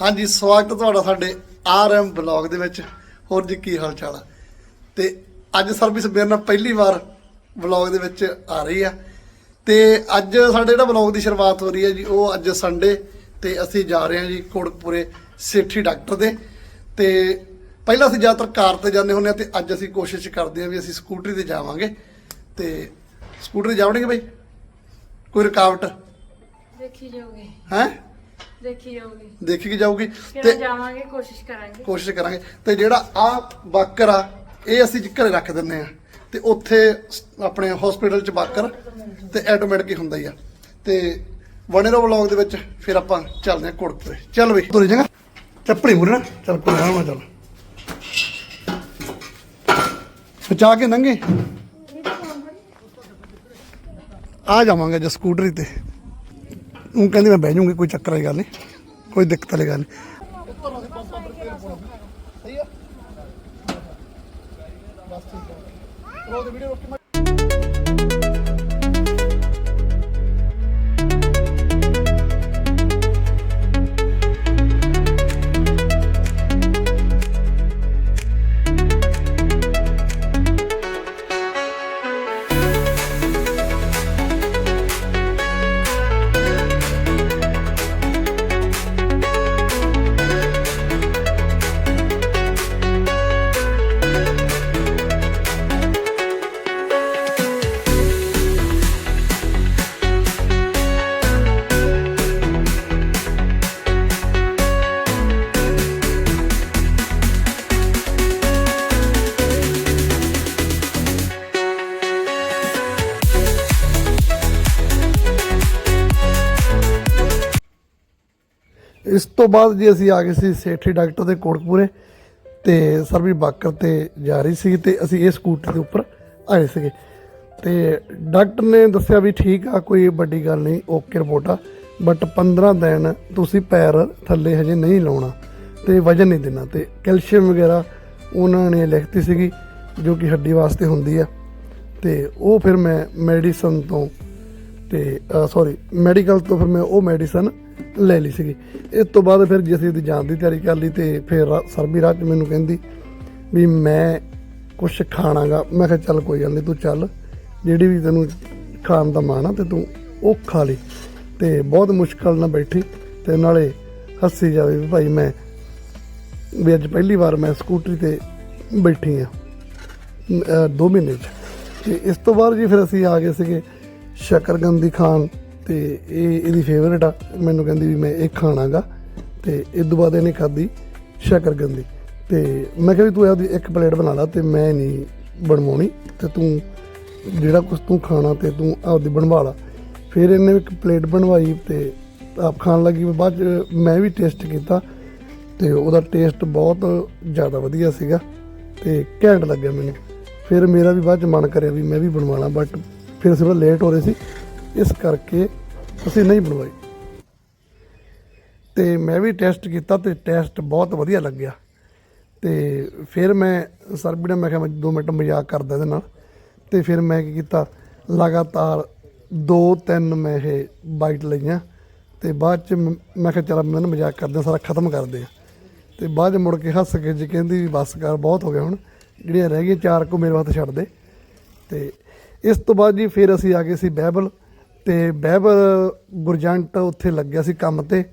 ਹਾਂਜੀ ਸਵਾਗਤ ਤੁਹਾਡਾ ਸਾਡੇ ਆਰਐਮ ਬਲੌਗ ਦੇ ਵਿੱਚ। ਹੋਰ ਜੀ ਕੀ ਹਾਲ ਚਾਲ ਆ? ਤੇ ਅੱਜ ਸਰਵਿਸ ਮੇਰੇ ਨਾਲ ਪਹਿਲੀ ਵਾਰ ਬਲੌਗ ਦੇ ਵਿੱਚ ਆ ਰਹੀ ਆ। ਤੇ ਅੱਜ ਸਾਡੇ ਜਿਹੜਾ ਬਲੌਗ ਦੀ ਸ਼ੁਰੂਆਤ ਹੋ ਰਹੀ ਹੈ ਜੀ ਉਹ ਅੱਜ ਸੰਡੇ ਤੇ ਅਸੀਂ ਜਾ ਰਹੇ ਹਾਂ ਜੀ ਕੋੜਕਪੁਰੇ ਸੇਠੀ ਡਾਕਟਰ ਦੇ। ਤੇ ਪਹਿਲਾਂ ਅਸੀਂ ਜ਼ਿਆਦਾਤਰ ਕਾਰ ਤੇ ਜਾਂਦੇ ਹੁੰਦੇ ਆ ਤੇ ਅੱਜ ਅਸੀਂ ਕੋਸ਼ਿਸ਼ ਕਰਦੇ ਹਾਂ ਵੀ ਅਸੀਂ ਸਕੂਟਰੀ ਤੇ ਜਾਵਾਂਗੇ। ਤੇ ਸਕੂਟਰੀ ਜਾਵਣਗੇ ਬਈ? ਕੋਈ ਰੁਕਾਵਟ? ਦੇਖੀ ਜਾਊਗੀ ਹੈ? ਦੇਖੀ ਜਾਊਗੀ। ਦੇਖੀ ਜਾਊਗੀ ਤੇ ਜਾਵਾਂਗੇ ਕੋਸ਼ਿਸ਼ ਕਰਾਂਗੇ। ਕੋਸ਼ਿਸ਼ ਕਰਾਂਗੇ। ਤੇ ਜਿਹੜਾ ਆ ਬਾਕਰ ਆ ਇਹ ਅਸੀਂ ਘਰੇ ਰੱਖ ਦਿੰਨੇ ਆ। ਤੇ ਉੱਥੇ ਆਪਣੇ ਹਸਪੀਟਲ ਚ ਬਾਕਰ ਤੇ ਆਟੋਮੈਟਿਕ ਹੀ ਹੁੰਦਾ ਹੀ ਆ। ਤੇ ਰਹੋ ਵਲੌਗ ਦੇ ਵਿੱਚ ਫਿਰ ਆਪਾਂ ਚੱਲਦੇ ਆ ਕੋੜਪੁਰੇ ਚੱਲ ਬਈ। ਤੁਰ ਜਾਗਾ ਚੱਪੜੀ ਮੁਰੇ ਨਾ। ਚੱਲ ਕੋਈ ਨਾ ਮੈਂ ਚੱਲ। ਬਚਾ ਕੇ ਨੰਗੇ? ਆ ਜਾਵਾਂਗੇ ਜੇ ਸਕੂਟਰੀ ਤੇ। ਉਹ ਕਹਿੰਦੀ ਮੈਂ ਬਹਿ ਜਾਊਂਗੀ, ਕੋਈ ਚੱਕਰ ਵਾਲੀ ਗੱਲ ਨਹੀਂ, ਕੋਈ ਦਿੱਕਤ ਵਾਲੀ ਗੱਲ ਨਹੀਂ। ਇਸ ਤੋਂ ਬਾਅਦ ਜੀ ਅਸੀਂ ਆ ਗਏ ਸੀ ਸੇਠੀ ਡਾਕਟਰ ਦੇ ਕੋਟਕਪੂਰੇ ਤੇ ਸਰਵੀ ਬਾਕਰ ਤੇ ਜਾ ਰਹੀ ਸੀ ਤੇ ਅਸੀਂ ਇਹ ਸਕੂਟਰ ਦੇ ਉੱਪਰ ਆਏ ਸੀਗੇ। ਤੇ ਡਾਕਟਰ ਨੇ ਦੱਸਿਆ ਵੀ ਠੀਕ ਆ, ਕੋਈ ਵੱਡੀ ਗੱਲ ਨਹੀਂ, ਓਕੇ ਰਿਪੋਰਟ ਆ, ਬਟ 15 ਦਿਨ ਤੁਸੀਂ ਪੈਰ ਥੱਲੇ ਹਜੇ ਨਹੀਂ ਲਾਉਣਾ ਤੇ ਵਜਨ ਨਹੀਂ ਦੇਣਾ ਤੇ ਕੈਲਸ਼ੀਅਮ ਵਗੈਰਾ ਉਹਨਾਂ ਨੇ ਲਿਖਤੀ ਸੀਗੀ ਜੋ ਕਿ ਹੱਡੀ ਵਾਸਤੇ ਹੁੰਦੀ ਆ। ਤੇ ਉਹ ਫਿਰ ਮੈਂ ਮੈਡੀਸਨ ਤੋਂ ਤੇ ਸੌਰੀ ਮੈਡੀਕਲ ਤੋਂ ਫਿਰ ਮੈਂ ਉਹ ਮੈਡੀਸਨ ਲੈ ਲਈ ਸੀਗੀ। ਇਸ ਤੋਂ ਬਾਅਦ ਫਿਰ ਜੇ ਅਸੀਂ ਇਹਦੀ ਜਾਣ ਦੀ ਤਿਆਰੀ ਕਰ ਲਈ ਤੇ ਫਿਰ ਰਾ- ਸਰਬੀ ਰਾਤ ਮੈਨੂੰ ਕਹਿੰਦੀ ਵੀ ਮੈਂ ਕੁਝ ਖਾਣਾਗਾ। ਮੈਂ ਕਿਹਾ, ਚੱਲ ਕੋਈ ਗੱਲ ਨਹੀਂ ਤੂੰ ਚੱਲ। ਜਿਹੜੀ ਵੀ ਤੈਨੂੰ ਖਾਣ ਦਾ ਮਾਣ ਆ ਤੇ ਤੂੰ ਉਹ ਖਾ ਲਈ। ਤੇ ਬਹੁਤ ਮੁਸ਼ਕਲ ਨਾਲ ਬੈਠੀ ਤੇ ਨਾਲੇ ਹੱਸੀ ਜਾਵੇ ਵੀ ਭਾਈ ਮੈਂ ਵੀ ਅੱਜ ਪਹਿਲੀ ਵਾਰ ਮੈਂ ਸਕੂਟਰੀ ਤੇ ਬੈਠੀ ਆ, ਅਹ ਦੋ ਮਹੀਨੇ ਚ। ਤੇ ਇਸ ਤੋਂ ਬਾਅਦ ਜੀ ਫਿਰ ਅਸੀਂ ਆ ਗਏ ਸੀਗੇ ਸ਼ਕਰਗੰਦੀ ਖਾਨ ਤੇ ਇਹ ਇਹਦੀ ਫੇਵਰੇਟ ਆ। ਮੈਨੂੰ ਕਹਿੰਦੀ ਵੀ ਮੈਂ ਇਹ ਖਾਣਾਗਾ। ਤੇ ਇਸ ਤੋਂ ਬਾਅਦ ਇਹਨੇ ਖਾਧੀ ਸ਼ਕਰਗੰਦੀ ਤੇ ਮੈਂ ਕਿਹਾ ਵੀ ਤੂੰ ਆਪਦੀ ਇੱਕ ਪਲੇਟ ਬਣਾ ਲਾ ਤੇ ਮੈਂ ਨਹੀਂ ਬਣਵਾਉਣੀ। ਤੇ ਤੂੰ ਜਿਹੜਾ ਕੁਝ ਤੂੰ ਖਾਣਾ ਤੇ ਤੂੰ ਆਪਦੀ ਬਣਵਾ ਲਾ। ਫਿਰ ਇਹਨੇ ਇੱਕ ਪਲੇਟ ਬਣਵਾਈ ਤੇ ਆਪ ਖਾਣ ਲੱਗੀ। ਬਾਅਦ 'ਚ ਮੈਂ ਵੀ ਟੇਸਟ ਕੀਤਾ ਤੇ ਉਹਦਾ ਟੇਸਟ ਬਹੁਤ ਜ਼ਿਆਦਾ ਵਧੀਆ ਸੀਗਾ ਤੇ ਘੈਂਟ ਲੱਗਿਆ ਮੈਨੂੰ। ਫਿਰ ਮੇਰਾ ਵੀ ਬਾਅਦ ਚ ਮਨ ਕਰਿਆ ਵੀ ਮੈਂ ਵੀ ਬਣਵਾਣਾ ਬਟ ਫਿਰ ਅਸੀਂ ਲੇਟ ਹੋ ਰਹੇ ਸੀ। ਇਸ ਕਰਕੇ ਅਸੀਂ ਨਹੀਂ ਬਣਵਾਈ। ਤੇ ਮੈਂ ਵੀ ਟੈਸਟ ਕੀਤਾ ਤੇ ਟੈਸਟ ਬਹੁਤ ਵਧੀਆ ਲੱਗਿਆ। ਤੇ ਫਿਰ ਮੈਂ ਸਰਬੀ ਨੇ ਮੈਂ ਕਿਹਾ ਮੈਂ 2 ਮਿੰਟ ਮਜ਼ਾਕ ਕਰਦਾ ਇਹਦੇ ਨਾਲ। ਤੇ ਫਿਰ ਮੈਂ ਕੀ ਕੀਤਾ, ਲਗਾਤਾਰ 2-3 ਮੈਂ ਇਹ ਬਾਈਟ ਲਈਆਂ। ਤੇ ਬਾਅਦ ਚ ਮ- ਮੈਂ ਕਿਹਾ ਚਲ ਮੈਂ ਮਜ਼ਾਕ ਕਰਦੇ ਸਾਰਾ ਖਤਮ ਕਰਦੇ ਆ ਤੇ ਬਾਅਦ ਚ ਮੁੜ ਕੇ ਹੱਸ ਕੇ ਜੀ ਕਹਿੰਦੀ ਵੀ ਬਸ ਕਰ, ਬਹੁਤ ਹੋ ਗਿਆ ਹੁਣ। ਜਿਹੜੀਆਂ ਰਹਿ ਗਈਆਂ ਚਾਰ ਕੋ ਮੇਰੇ ਵਾਸਤੇ ਛੱਡ ਦੇ। ਤੇ ਇਸ ਤੋਂ ਬਾਅਦ ਜੀ ਫਿਰ ਅਸੀਂ ਆ ਗਏ ਸੀ ਬਹਿਬਲ। ਤੇ ਬਹਿਬਲ ਗੁਰਜੰਟ ਉੱਥੇ ਲੱਗਿਆ ਸੀ ਕੰਮ ਤੇ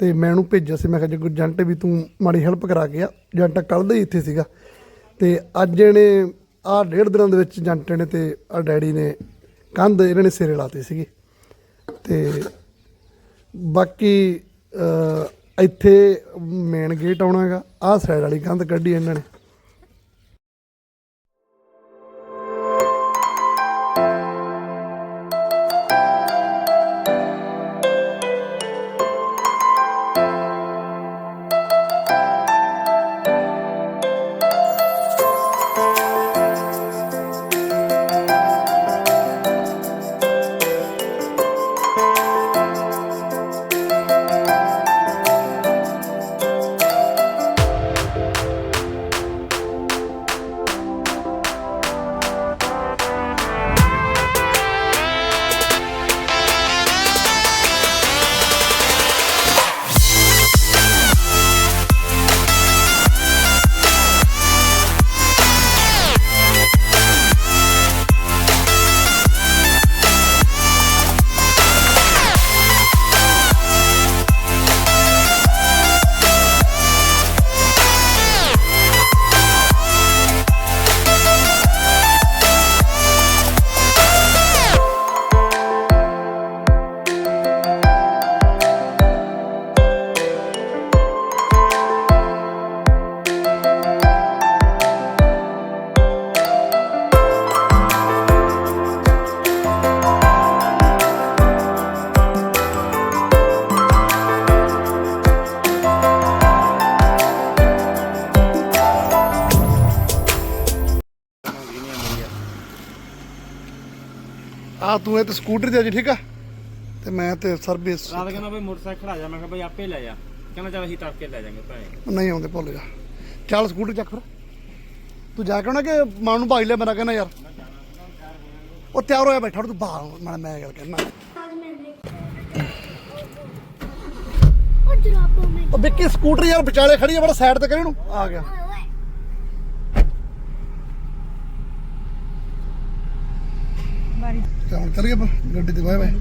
ਤੇ ਮੈਂ ਉਹਨੂੰ ਭੇਜਿਆ ਸੀ। ਮੈਂ ਕਿਹਾ ਜੇ ਗੁਰਜੰਟ ਵੀ ਤੂੰ ਮਾੜੀ ਹੈਲਪ ਕਰਾ ਕੇ ਆ, ਜੰਟ ਕੱਲ੍ਹ ਦਾ ਹੀ ਇੱਥੇ ਸੀਗਾ। ਤੇ ਅੱਜ ਇਹਨੇ ਆਹ ਡੇਢ ਦਿਨਾਂ ਦੇ ਵਿੱਚ ਜੰਟ ਨੇ ਤੇ ਆ ਡੈਡੀ ਨੇ ਕੰਧ ਇਹਨਾਂ ਨੇ ਸਿਰੇ ਲਾਤੇ ਸੀਗੇ। ਤੇ ਬਾਕੀ ਇੱਥੇ ਮੇਨ ਗੇਟ ਆਉਣਾਗਾ ਆਹ ਸਾਈਡ ਵਾਲੀ ਕੰਧ ਕੱਢੀ ਇਹਨਾਂ ਨੇ। ਆ ਤੂੰ ਇਹ ਤੇ ਸਕੂਟਰ ਤੇ ਆ ਜੀ ਠੀਕ ਆ? ਤੇ ਮੈਂ ਤੇ ਸਰਵਿਸ ਰਾਤ ਕਹਿੰਦਾ ਬਈ ਮੋਟਰਸਾਈਕਲ ਆ ਜਾ ਮੈਂ ਕਿਹਾ ਬਈ ਆਪੇ ਲੈ ਜਾ। ਕਹਿੰਦਾ ਚੱਲ ਅਸੀਂ ਤੜਕੇ ਲੈ ਜਾਾਂਗੇ ਭਾਈ ਨਹੀਂ ਆਉਂਦੇ ਭੁੱਲ ਜਾ। ਚੱਲ ਸਕੂਟਰ ਚੱਕ ਫਿਰ। ਤੂੰ ਜਾ ਕੇ ਆਉਣਾ ਕਿ ਮਾਂ ਨੂੰ ਭਾਈ ਲੈ ਮੇਰਾ ਕਹਿੰਦਾ ਯਾਰ। ਉਹ ਤਿਆਰ ਹੋਇਆ ਬੈਠਾ ਤੂੰ ਬਾਹਰ ਮੈਂ ਮੈਂ ਗੱਲ ਕਰਨਾ ਉਹ ਜਰਾਬੋਂ ਮੈਂ ਉਹ ਵਿੱਕੀ ਸਕੂਟਰ ਯਾਰ ਵਿਚਾਲੇ ਖੜੀ ਆ ਬੜਾ ਸਾਈਡ ਤੇ ਕਰੀ ਨੂੰ ਆ ਗਿਆ। ਤੇ ਹੁਣ ਚੱਲ ਆਪਾਂ ਗੱਡੀ ਤੇ ਬਾਏ ਬਾਏ।